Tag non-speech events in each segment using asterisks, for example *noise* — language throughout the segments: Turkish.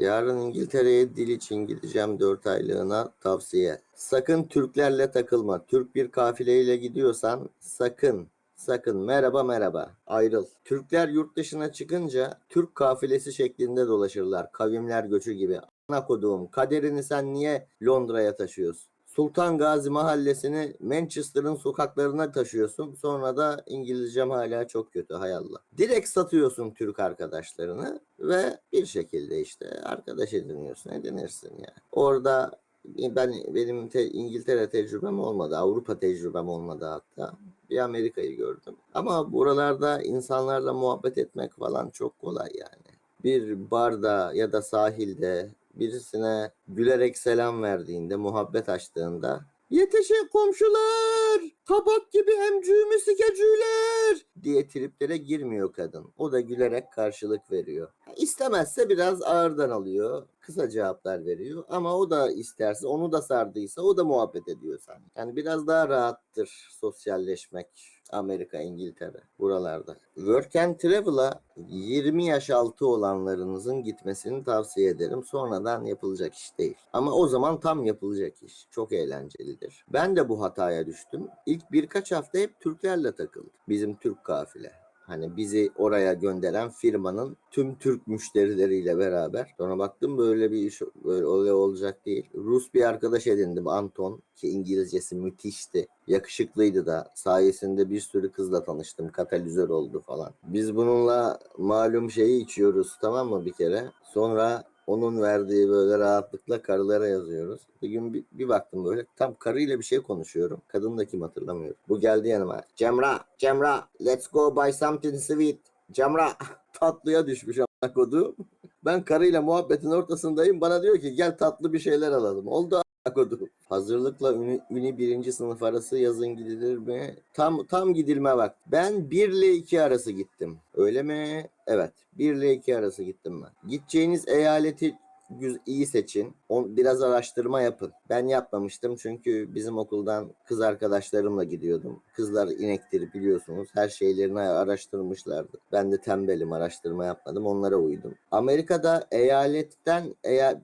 Yarın İngiltere'ye dil için gideceğim 4 aylığına tavsiye. Sakın Türklerle takılma. Türk bir kafileyle gidiyorsan sakın sakın merhaba merhaba ayrıl. Türkler yurt dışına çıkınca Türk kafilesi şeklinde dolaşırlar. Kavimler göçü gibi. Ana koduğum kaderini sen niye Londra'ya taşıyorsun? Sultan Gazi mahallesini Manchester'ın sokaklarına taşıyorsun. Sonra da İngilizcem hala çok kötü hay Allah. Direkt satıyorsun Türk arkadaşlarını ve bir şekilde işte arkadaş ediniyorsun, edinirsin yani. Orada ben benim te- İngiltere tecrübem olmadı, Avrupa tecrübem olmadı hatta. Bir Amerika'yı gördüm. Ama buralarda insanlarla muhabbet etmek falan çok kolay yani. Bir barda ya da sahilde birisine gülerek selam verdiğinde, muhabbet açtığında Yetişin komşular! Kabak gibi emcüğümü sikecüler! diye triplere girmiyor kadın. O da gülerek karşılık veriyor. İstemezse biraz ağırdan alıyor. Kısa cevaplar veriyor. Ama o da isterse, onu da sardıysa o da muhabbet ediyor sen. Yani biraz daha rahattır sosyalleşmek. Amerika, İngiltere buralarda. Work and Travel'a 20 yaş altı olanlarınızın gitmesini tavsiye ederim. Sonradan yapılacak iş değil. Ama o zaman tam yapılacak iş. Çok eğlencelidir. Ben de bu hataya düştüm. İlk birkaç hafta hep Türklerle takıldım. Bizim Türk kafile. Hani bizi oraya gönderen firmanın tüm Türk müşterileriyle beraber. Sonra baktım böyle bir iş böyle olay olacak değil. Rus bir arkadaş edindim Anton ki İngilizcesi müthişti. Yakışıklıydı da sayesinde bir sürü kızla tanıştım. Katalizör oldu falan. Biz bununla malum şeyi içiyoruz tamam mı bir kere. Sonra onun verdiği böyle rahatlıkla karılara yazıyoruz. Bir gün bir, bir baktım böyle tam karıyla bir şey konuşuyorum. Kadın da kim hatırlamıyorum. Bu geldi yanıma. Cemra, Cemra, let's go buy something sweet. Cemra *laughs* tatlıya düşmüş kodu. Ben karıyla muhabbetin ortasındayım. Bana diyor ki gel tatlı bir şeyler alalım. Oldu kodu. Hazırlıkla üni, üni birinci sınıf arası yazın gidilir mi? Tam tam gidilme bak. Ben 1 ile 2 arası gittim. Öyle mi? Evet. 1 ile 2 arası gittim ben. Gideceğiniz eyaleti iyi seçin. Biraz araştırma yapın. Ben yapmamıştım çünkü bizim okuldan kız arkadaşlarımla gidiyordum. Kızlar inektir biliyorsunuz. Her şeylerini araştırmışlardı. Ben de tembelim araştırma yapmadım. Onlara uydum. Amerika'da eyaletten eya, ya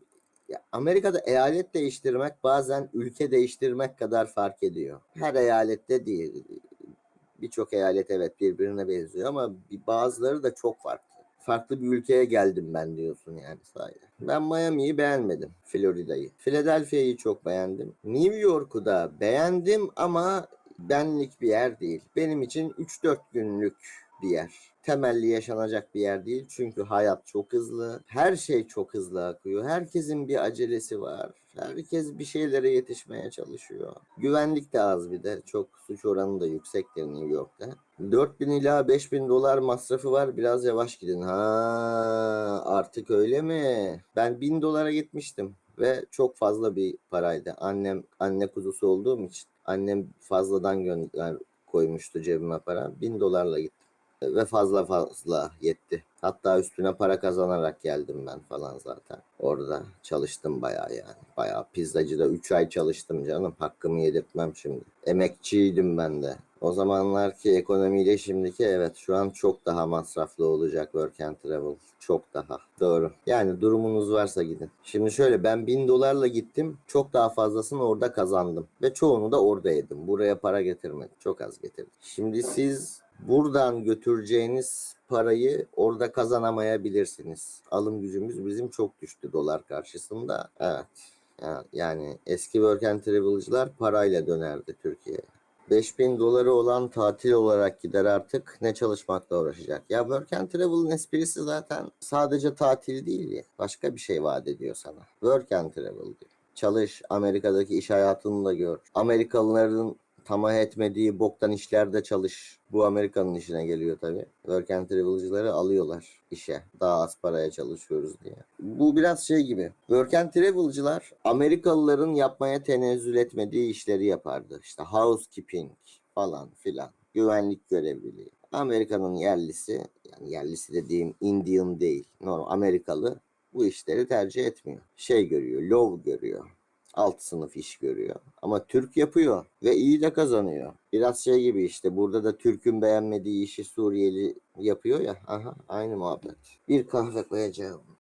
Amerika'da eyalet değiştirmek bazen ülke değiştirmek kadar fark ediyor. Her eyalette değil. Birçok eyalet evet birbirine benziyor ama bazıları da çok farklı. Farklı bir ülkeye geldim ben diyorsun yani sayede. Ben Miami'yi beğenmedim. Florida'yı. Philadelphia'yı çok beğendim. New York'u da beğendim ama benlik bir yer değil. Benim için 3-4 günlük bir yer. Temelli yaşanacak bir yer değil. Çünkü hayat çok hızlı. Her şey çok hızlı akıyor. Herkesin bir acelesi var. Herkes bir şeylere yetişmeye çalışıyor. Güvenlik de az bir de. Çok suç oranı da yüksektir New York'ta. 4000 ila 5000 dolar masrafı var. Biraz yavaş gidin. Ha artık öyle mi? Ben 1000 dolara gitmiştim ve çok fazla bir paraydı. Annem anne kuzusu olduğum için annem fazladan gönder koymuştu cebime para. 1000 dolarla gittim ve fazla fazla yetti. Hatta üstüne para kazanarak geldim ben falan zaten. Orada çalıştım bayağı yani. Bayağı pizzacıda 3 ay çalıştım canım. Hakkımı yedirtmem şimdi. Emekçiydim ben de. O zamanlarki ekonomiyle şimdiki evet şu an çok daha masraflı olacak work and travel. Çok daha. Doğru. Yani durumunuz varsa gidin. Şimdi şöyle ben 1000 dolarla gittim. Çok daha fazlasını orada kazandım. Ve çoğunu da orada yedim. Buraya para getirmedim. Çok az getirdim. Şimdi siz buradan götüreceğiniz parayı orada kazanamayabilirsiniz. Alım gücümüz bizim çok düştü dolar karşısında. Evet. Ya- Yani eski work and travel'cılar parayla dönerdi Türkiye'ye. 5000 doları olan tatil olarak gider artık ne çalışmakla uğraşacak. Ya work and travel'ın esprisi zaten sadece tatil değil ya. Başka bir şey vaat ediyor sana. Work and travel diyor. Çalış, Amerika'daki iş hayatını da gör. Amerikalıların tamah etmediği boktan işlerde çalış. Bu Amerika'nın işine geliyor tabii. Work and travel'cıları alıyorlar işe. Daha az paraya çalışıyoruz diye. Bu biraz şey gibi. Work and travel'cılar Amerikalıların yapmaya tenezzül etmediği işleri yapardı. İşte housekeeping falan filan. Güvenlik görevliliği. Amerika'nın yerlisi, yani yerlisi dediğim Indian değil, normal Amerikalı bu işleri tercih etmiyor. Şey görüyor, law görüyor alt sınıf iş görüyor. Ama Türk yapıyor ve iyi de kazanıyor. Biraz şey gibi işte burada da Türk'ün beğenmediği işi Suriyeli yapıyor ya. Aha aynı muhabbet. Bir kahve koyacağım.